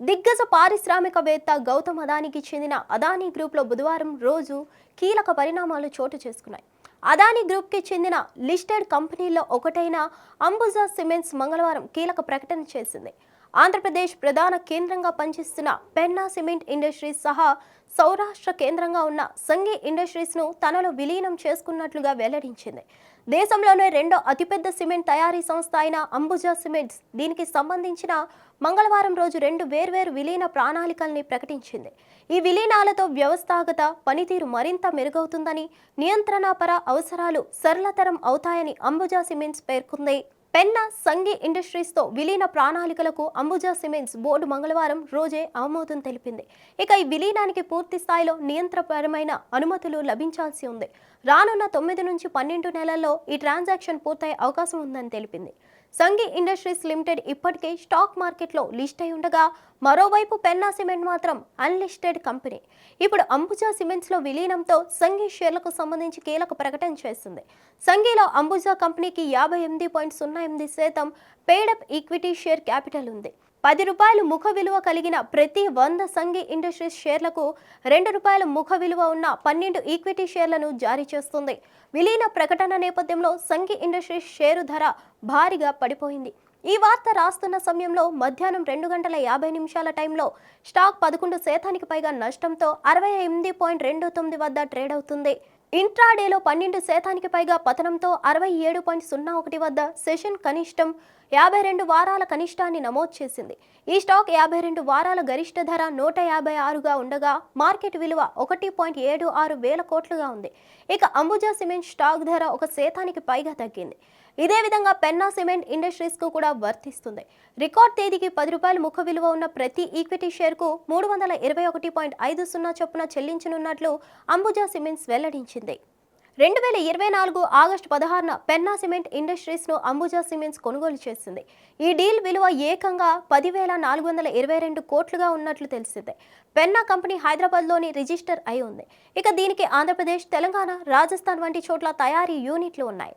దిగ్గజ పారిశ్రామికవేత్త గౌతమ్ అదానికి చెందిన అదానీ గ్రూప్లో బుధవారం రోజు కీలక పరిణామాలు చోటు చేసుకున్నాయి. అదానీ గ్రూప్కి చెందిన లిస్టెడ్ కంపెనీల్లో ఒకటైన అంబుజా సిమెంట్స్ మంగళవారం కీలక ప్రకటన చేసింది. ఆంధ్రప్రదేశ్ ప్రధాన కేంద్రంగా పనిచేస్తున్న పెన్నా సిమెంట్ ఇండస్ట్రీస్ సహా సౌరాష్ట్ర కేంద్రంగా ఉన్న సంఘీ ఇండస్ట్రీస్ను తనలో విలీనం చేసుకున్నట్లుగా వెల్లడించింది. దేశంలోనే రెండో అతిపెద్ద సిమెంట్ తయారీ సంస్థ అయిన అంబుజా సిమెంట్స్ దీనికి సంబంధించిన మంగళవారం రోజు రెండు వేర్వేరు విలీన ప్రణాళికల్ని ప్రకటించింది. ఈ విలీనాలతో వ్యవస్థాగత పనితీరు మరింత మెరుగవుతుందని నియంత్రణపర అవసరాలు సరళతరం అవుతాయని అంబుజా సిమెంట్స్ పేర్కొంది. పెన్నా సంఘీ ఇండస్ట్రీస్తో విలీన ప్రణాళికలకు అంబుజా సిమెంట్స్ బోర్డు మంగళవారం రోజే ఆమోదం తెలిపింది. ఇక ఈ విలీనానికి పూర్తి స్థాయిలో నియంత్రణపరమైన అనుమతులు లభించాల్సి ఉంది. రానున్న తొమ్మిది నుంచి పన్నెండు నెలల్లో ఈ ట్రాన్సాక్షన్ పూర్తయ్యే అవకాశం ఉందని తెలిపింది. సంఘీ ఇండస్ట్రీస్ లిమిటెడ్ ఇప్పటికే స్టాక్ మార్కెట్లో లిస్ట్ అయి ఉండగా మరోవైపు పెన్నా సిమెంట్ మాత్రం అన్లిస్టెడ్ కంపెనీ. ఇప్పుడు అంబుజా సిమెంట్స్లో విలీనంతో సంఘీ షేర్లకు సంబంధించి కీలక ప్రకటన చేస్తుంది. సంఘీలో అంబుజా కంపెనీకి యాభై ఎనిమిది పాయింట్ సున్నా ఎనిమిది శాతం పేడప్ ఈక్విటీ షేర్ క్యాపిటల్ ఉంది. పది రూపాయలు ముఖ విలువ కలిగిన ప్రతి వంద సంఘీ ఇండస్ట్రీస్ షేర్లకు రెండు రూపాయల ముఖ విలువ ఉన్న పన్నెండు ఈక్విటీ షేర్లను జారీ చేస్తుంది. విలీన ప్రకటన నేపథ్యంలో సంఘీ ఇండస్ట్రీస్ షేరు ధర భారీగా పడిపోయింది. ఈ వార్త రాస్తున్న సమయంలో మధ్యాహ్నం రెండు గంటల యాభై నిమిషాల టైంలో స్టాక్ పదకొండు శాతానికి పైగా నష్టంతో అరవై ఎనిమిది పాయింట్ రెండు తొమ్మిది వద్ద ట్రేడ్ అవుతుంది. ఇంట్రాడేలో పన్నెండు శాతానికి పైగా పతనంతో అరవై ఏడు పాయింట్ సున్నా ఒకటి వద్ద సెషన్ కనిష్టం యాభై రెండు వారాల కనిష్టాన్ని నమోదు చేసింది. ఈ స్టాక్ యాభై రెండు వారాల గరిష్ట ధర నూట యాభై ఆరుగా ఉండగా మార్కెట్ విలువ ఒకటి పాయింట్ ఏడు ఆరు వేల కోట్లుగా ఉంది. ఇక అంబుజా సిమెంట్ స్టాక్ ధర ఒక శాతానికి పైగా తగ్గింది. ఇదే విధంగా పెన్నా సిమెంట్ ఇండస్ట్రీస్కు కూడా వర్తిస్తుంది. రికార్డ్ తేదీకి పది రూపాయల ముఖ విలువ ఉన్న ప్రతి ఈక్విటీ షేర్కు మూడు వందల ఇరవై ఒకటి పాయింట్ ఐదు సున్నా చొప్పున చెల్లించనున్నట్లు అంబుజా సిమెంట్స్ వెల్లడించింది. రెండు వేల ఇరవై నాలుగు ఆగస్టు పదహారున పెన్నా సిమెంట్ ఇండస్ట్రీస్ను అంబుజా సిమెంట్స్ కొనుగోలు చేసింది. ఈ డీల్ విలువ ఏకంగా పదివేల నాలుగు వందల ఇరవై రెండు కోట్లుగా ఉన్నట్లు తెలిసిందే. పెన్నా కంపెనీ హైదరాబాద్లోని రిజిస్టర్ అయి ఉంది. ఇక దీనికి ఆంధ్రప్రదేశ్ తెలంగాణ రాజస్థాన్ వంటి చోట్ల తయారీ యూనిట్లు ఉన్నాయి.